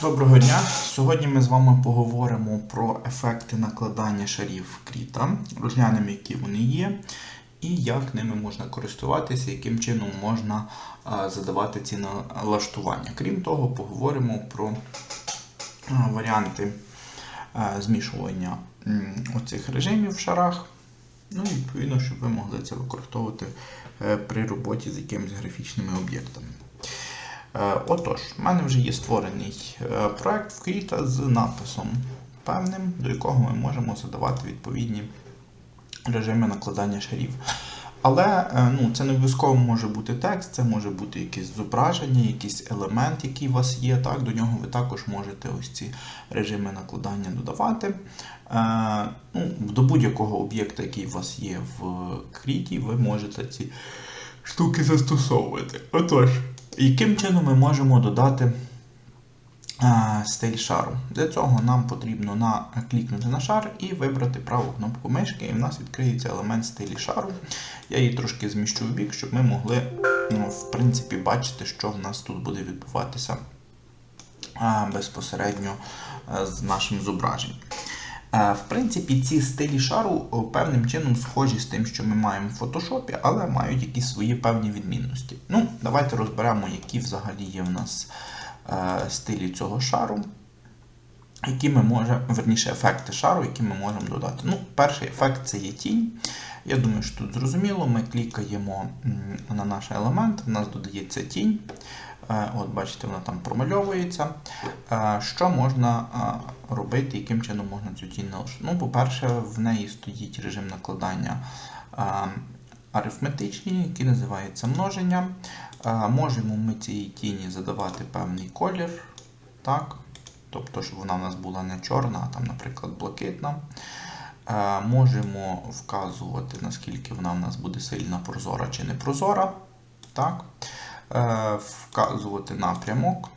Доброго дня! Сьогодні ми з вами поговоримо про ефекти накладання шарів кріта, розглянемо, які вони є, і як ними можна користуватися, яким чином можна задавати ці налаштування. Крім того, поговоримо про варіанти змішування оцих режимів в шарах. Ну і відповідно, щоб ви могли це використовувати е, при роботі з якимись графічними об'єктами. Е, Отож, в мене вже є створений е, проект в Кріта з написом певним, до якого ми можемо задавати відповідні режими накладання шарів. Але е, ну, це не обов'язково може бути текст, це може бути якесь зображення, якийсь елемент, який у вас є. Так? До нього ви також можете ось ці режими накладання додавати. Е, ну, До будь-якого об'єкта, який у вас є в Кріті, ви можете ці штуки застосовувати. Отож. Яким чином ми можемо додати стиль шару? Для цього нам потрібно на, клікнути на шар і вибрати праву кнопку мишки, і в нас відкриється елемент стилі шару. Я її трошки зміщу в бік, щоб ми могли ну, в принципі, бачити, що в нас тут буде відбуватися а, безпосередньо а, з нашим зображенням. Е, В принципі, ці стилі шару певним чином схожі з тим, що ми маємо в фотошопі, але мають якісь свої певні відмінності. Ну, давайте розберемо, які взагалі є в нас е, стилі цього шару, які ми можемо, верніше, ефекти шару, які ми можемо додати. Ну, Перший ефект це є тінь. Я думаю, що тут зрозуміло, ми клікаємо на наш елемент, в нас додається тінь. Е, От, бачите, вона там промальовується. Е, Що можна е, робити, яким чином можна цю тінь налаштувати? Ну, по-перше, в неї стоїть режим накладання арифметичний, який називається множення. Можемо ми цій тіні задавати певний колір. Так? Тобто, щоб вона в нас була не чорна, а там, наприклад, блакитна. Можемо вказувати, наскільки вона в нас буде сильно прозора чи не прозора. Так? Е, Вказувати напрямок.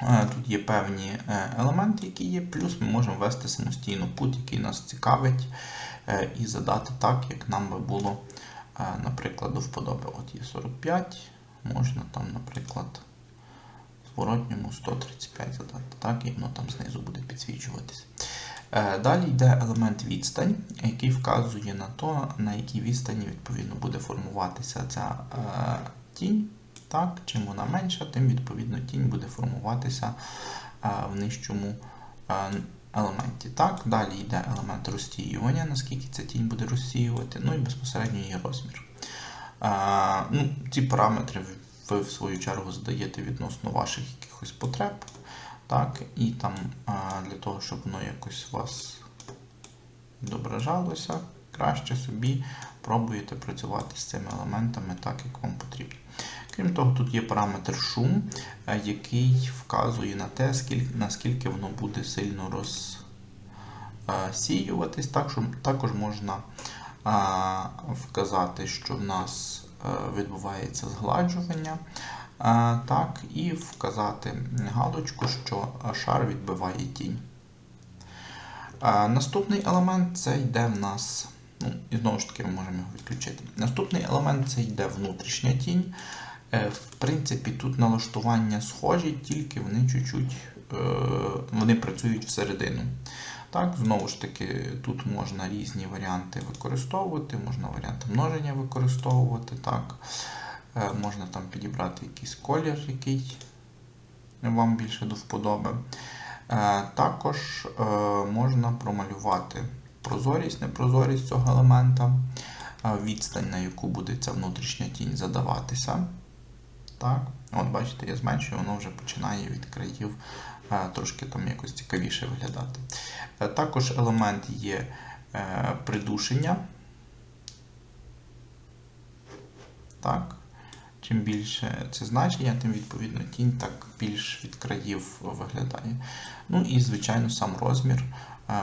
Е, Тут є певні е, елементи, які є, плюс ми можемо ввести самостійно путь, який нас цікавить, і задати так, як нам би було, наприклад, до вподоби. От є 45, можна там, наприклад, зворотньому 135 задати, так, і воно там знизу буде підсвічуватися. Е, Далі йде елемент відстань, який вказує на то, на якій відстані відповідно буде формуватися ця тінь. Так, Чим вона менша, тим відповідно тінь буде формуватися е, в нижчому е, елементі. Так, Далі йде елемент розсіювання, наскільки ця тінь буде розсіювати, ну і безпосередньо її розмір. Е, ну, Ці параметри ви в свою чергу задаєте відносно ваших якихось потреб. Так, І там для того, щоб воно якось у вас відображалося, краще собі пробуєте працювати з цими елементами так, як вам потрібно. Крім того, тут є параметр шум, е, який вказує на те, наскільки воно буде сильно розсіюватись. Також можна вказати, що в нас е, відбувається згладжування. Так, І вказати галочку, що шар відбиває тінь. Наступний елемент це йде в нас. Ну, і знову ж таки, ми можемо його відключити. Наступний елемент це йде внутрішня тінь. Е, В принципі, тут налаштування схожі, тільки вони чуть-чуть е, вони працюють всередину. Так, Знову ж таки, тут можна різні варіанти використовувати, можна варіанти множення використовувати. так. Е, Можна там підібрати якийсь колір, який вам більше до вподоби. Також можна промалювати прозорість, непрозорість цього елемента, відстань, на яку буде ця внутрішня тінь задаватися. Так. От, бачите, я зменшую, воно вже починає від країв трошки там якось цікавіше виглядати. Е, Також елемент є е, придушення. Так. Чим більше це значення, тим відповідно тінь так більш від країв виглядає. Ну і, звичайно, сам розмір.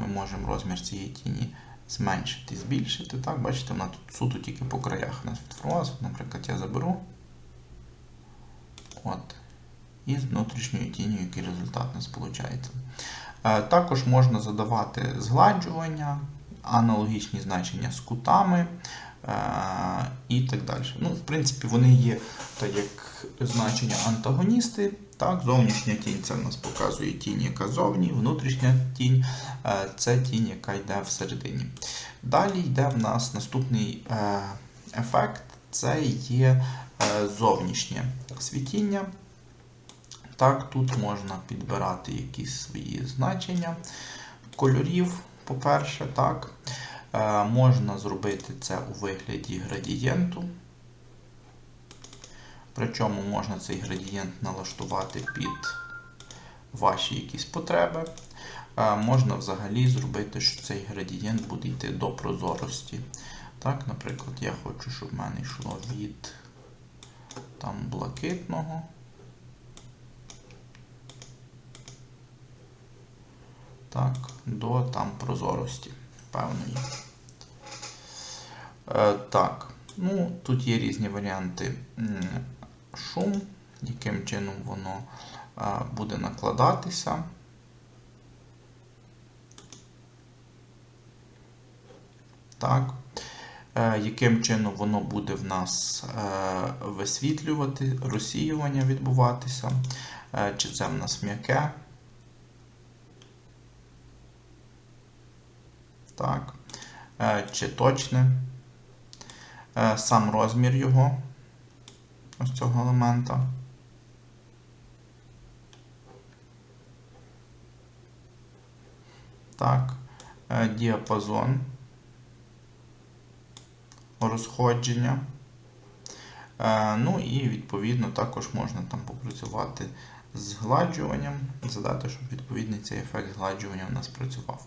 Ми можемо розмір цієї тіні зменшити, збільшити. Так, бачите, вона тут суто тільки по краях у нас відформувалася. Наприклад, я заберу. От. І з внутрішньою тінню, який результат у нас виходить. Е, Також можна задавати згладжування, аналогічні значення з кутами е, і так далі. Ну, В принципі, вони є так як значення антагоністи Так, Зовнішня тінь це в нас показує тінь, яка зовні, внутрішня тінь е, це тінь, яка йде всередині. Далі йде в нас наступний е, ефект це є е, зовнішнє світіння. Так, тут можна підбирати якісь свої значення кольорів, по-перше, так. Е, можна зробити це у вигляді градієнту. Причому можна цей градієнт налаштувати під ваші якісь потреби. Е, можна взагалі зробити, що цей градієнт буде йти до прозорості. Так, Наприклад, я хочу, щоб в мене йшло від там, блакитного. Так, до там прозорості певної. Е, так, ну, тут є різні варіанти шум, яким чином воно е, буде накладатися. Так. Е, яким чином воно буде в нас висвітлювати, розсіювання відбуватися, чи це в нас м'яке. Так. Е, чи точне. Е, сам розмір його, ось цього елемента. Так. Е, діапазон розходження. Ну і відповідно також можна там попрацювати з згладжуванням, задати, щоб відповідний цей ефект згладжування у нас працював.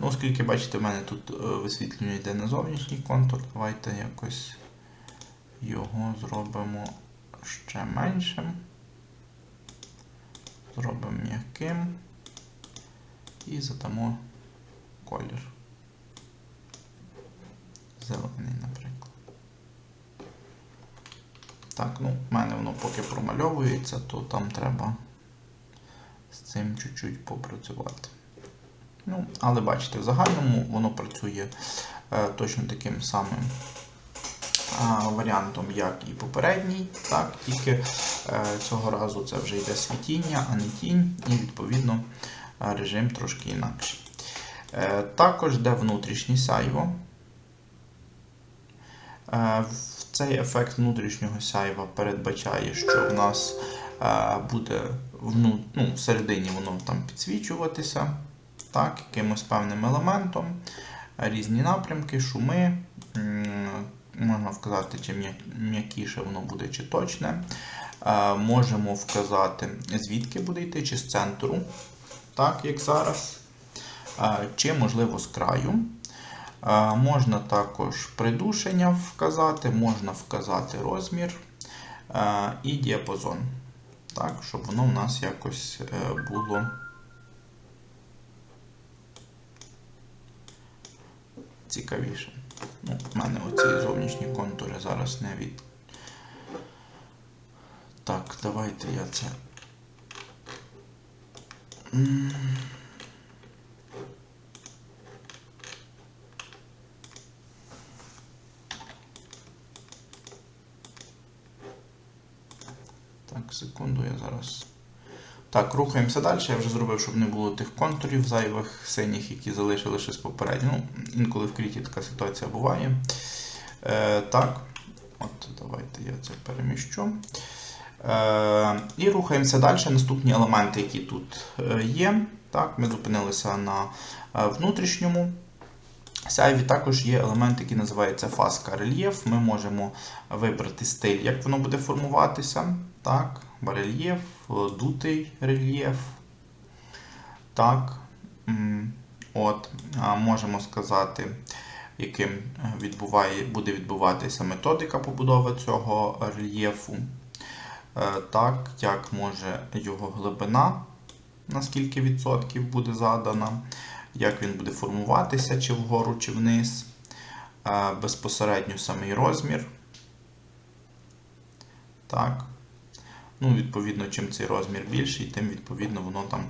Ну, Оскільки, бачите, в мене тут е, висвітлення йде на зовнішній контур, давайте якось його зробимо ще меншим. Зробимо м'яким і задамо колір. Зелений, наприклад. Так, ну, в мене воно поки промальовується, то там треба з цим чуть-чуть попрацювати. Ну, Але бачите, в загальному воно працює е, точно таким самим варіантом, як і попередній. Так, Тільки е, цього разу це вже йде світіння, а не тінь, і відповідно режим трошки інакший. Е, також йде внутрішнє сяйво. Цей ефект внутрішнього сяйва передбачає, що в нас буде ну, всередині воно там підсвічуватися так, якимось певним елементом, різні напрямки, шуми. Можна вказати, чи м'якіше воно буде, чи точне. Е, можемо вказати, звідки буде йти, чи з центру, так, як зараз, чи, можливо, з краю. Можна також придушення вказати, можна вказати розмір і діапазон, так, щоб воно в нас якось е, було цікавіше. Ну, У мене оці зовнішні контури зараз не від. Так, давайте я це. Так, секунду, я зараз. Так, рухаємося далі. Я вже зробив, щоб не було тих контурів зайвих синіх, які залишили щось попередньо. Ну, Інколи в кріті така ситуація буває. Е, Так, от давайте я це переміщу. Е, І рухаємося далі. Наступні елементи, які тут е, є. Так, Ми зупинилися на е, внутрішньому. Сяйві також є елемент, який називається фаска рельєф. Ми можемо вибрати стиль, як воно буде формуватися. Так, Барельєф, дутий рельєф. Так, от, Можемо сказати, яким відбуває, буде відбуватися методика побудови цього рельєфу. Е, так, як може його глибина, на скільки відсотків буде задана як він буде формуватися, чи вгору, чи вниз. Безпосередньо самий розмір. Так. Ну, Відповідно, чим цей розмір більший, тим відповідно воно там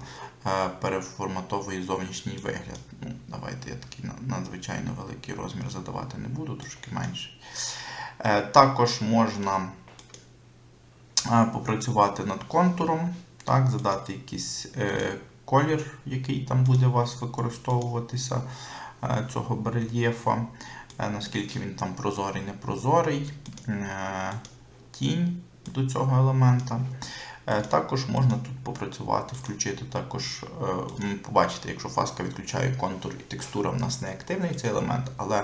переформатовує зовнішній вигляд. Ну, Давайте я такий надзвичайно великий розмір задавати не буду, трошки менший. Е, також можна попрацювати над контуром так, задати якийсь е, колір, який там буде у вас використовуватися е, цього барельєфа, е, наскільки він там прозорий, непрозорий, е, тінь до цього елемента. Е, Також можна тут попрацювати, включити також, е, м, побачите, якщо фаска відключає контур і текстура в нас не активний цей елемент, але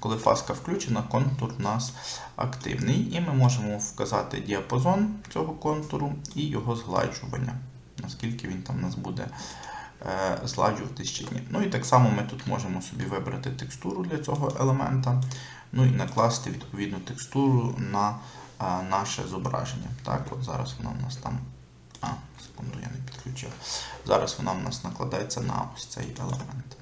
коли фаска включена, контур в нас активний, і ми можемо вказати діапазон цього контуру і його згладжування, наскільки він там у нас буде е, згладжуватись чи ні. Ну і так само ми тут можемо собі вибрати текстуру для цього елемента, ну і накласти відповідну текстуру на а, наше зображення. Так, от зараз вона в нас там. А, секунду, я не підключив. Зараз вона в нас накладається на ось цей елемент.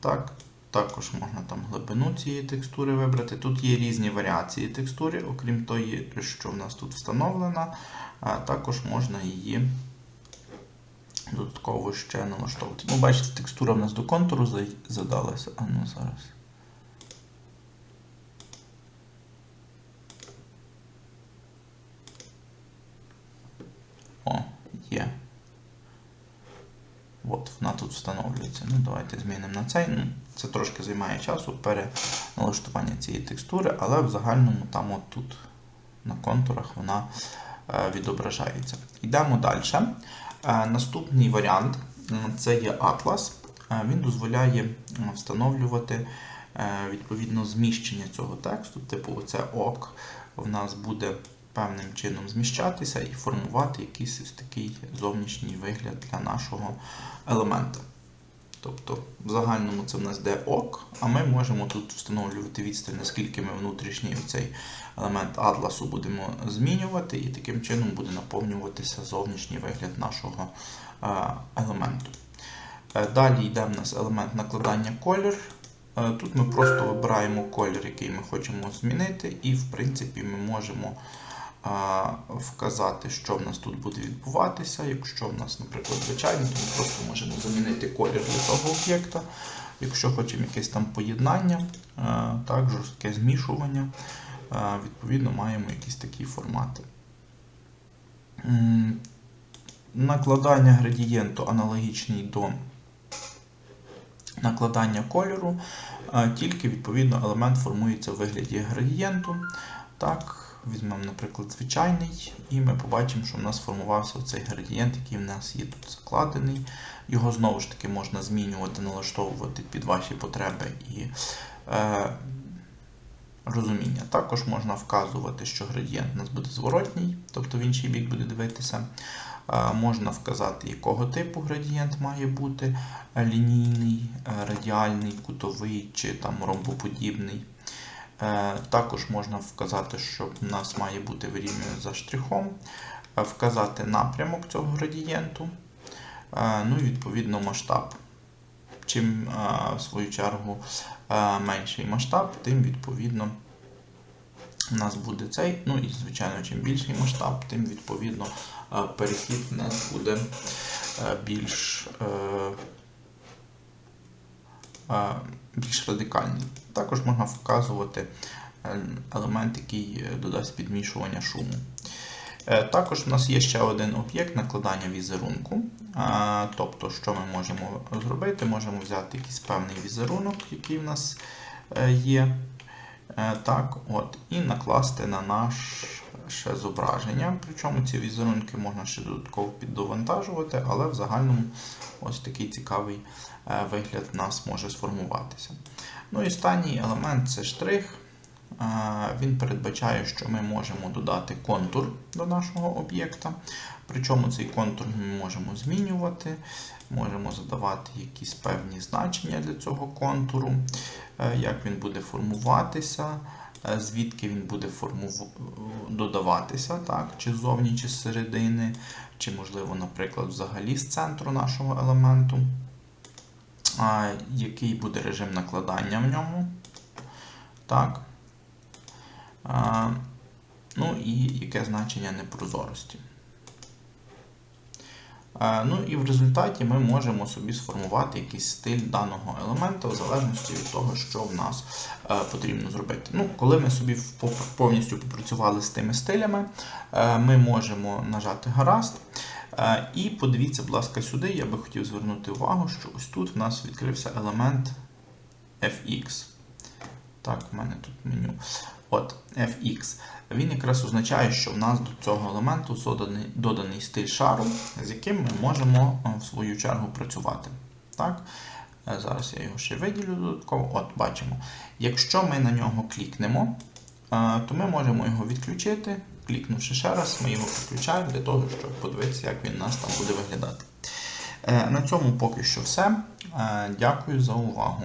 Так, також можна там глибину цієї текстури вибрати. Тут є різні варіації текстури, окрім тої, що в нас тут встановлена, а також можна її додатково ще налаштовувати. Ну, бачите, текстура в нас до контуру задалася. А ну зараз. О, є. От, вона тут встановлюється. Ну, давайте змінимо на цей. Ну, це трошки займає часу переналаштування цієї текстури, але в загальному там от тут на контурах вона е, відображається. Йдемо далі. Е, наступний варіант це є Atlas. Е, він дозволяє встановлювати е, відповідно зміщення цього тексту. Типу, оце ок в нас буде певним чином зміщатися і формувати якийсь ось такий зовнішній вигляд для нашого елемента. Тобто, в загальному це в нас де ок, а ми можемо тут встановлювати відстань, наскільки ми внутрішній цей елемент атласу будемо змінювати, і таким чином буде наповнюватися зовнішній вигляд нашого е, елементу. Е, Далі йде в нас елемент накладання колір. Е, Тут ми просто вибираємо колір, який ми хочемо змінити, і в принципі ми можемо вказати, що в нас тут буде відбуватися. Якщо в нас, наприклад, звичайний, то ми просто можемо замінити колір для цього об'єкта. Якщо хочемо якесь там поєднання, а, так, жорстке змішування, відповідно маємо якісь такі формати. Накладання градієнту аналогічний до накладання кольору, тільки відповідно елемент формується в вигляді градієнту. Так, візьмемо, наприклад, звичайний, і ми побачимо, що в нас формувався цей градієнт, який в нас є тут закладений. Його знову ж таки можна змінювати, налаштовувати під ваші потреби і е, розуміння. Також можна вказувати, що градієнт у нас буде зворотній, тобто в інший бік буде дивитися. Е, Можна вказати, якого типу градієнт має бути е, лінійний, е, радіальний, кутовий чи там ромбоподібний. Е, Також можна вказати, що в нас має бути вирівнює за штрихом, е, вказати напрямок цього градієнту, е, ну і відповідно масштаб. Чим, в свою чергу, менший масштаб, тим відповідно у нас буде цей. Ну і, звичайно, чим більший масштаб, тим відповідно перехід у нас буде більш, більш радикальний. Також можна вказувати е, елемент, який е, додасть підмішування шуму. Е, Також у нас є ще один об'єкт накладання візерунку. Тобто, що ми можемо зробити? Можемо взяти якийсь певний візерунок, який в нас є. Так, от, і накласти на наше зображення. Причому ці візерунки можна ще додатково піддовантажувати, але в загальному ось такий цікавий е, вигляд в нас може сформуватися. Ну і останній елемент це штрих. Е, Він передбачає, що ми можемо додати контур до нашого об'єкта. Причому цей контур ми можемо змінювати, можемо задавати якісь певні значення для цього контуру, е, як він буде формуватися, звідки він буде формув... додаватися, так, чи ззовні, чи з середини, чи, можливо, наприклад, взагалі з центру нашого елементу. Який буде режим накладання в ньому. Так. А, Ну і яке значення непрозорості. Е, Ну і в результаті ми можемо собі сформувати якийсь стиль даного елемента в залежності від того, що в нас е, потрібно зробити. Ну, коли ми собі повністю попрацювали з тими стилями, е, ми можемо нажати гаразд. І подивіться, будь ласка, сюди. Я би хотів звернути увагу, що ось тут в нас відкрився елемент fx. Так, в мене тут меню. От, fx. Він якраз означає, що в нас до цього елементу доданий, доданий стиль шару, з яким ми можемо е, в свою чергу працювати. Так? Е, Зараз я його ще виділю додатково. От, бачимо. Якщо ми на нього клікнемо, е, то ми можемо його відключити. Клікнувши ще раз, ми його підключаємо для того, щоб подивитися, як він у нас там буде виглядати. На цьому поки що все. Дякую за увагу.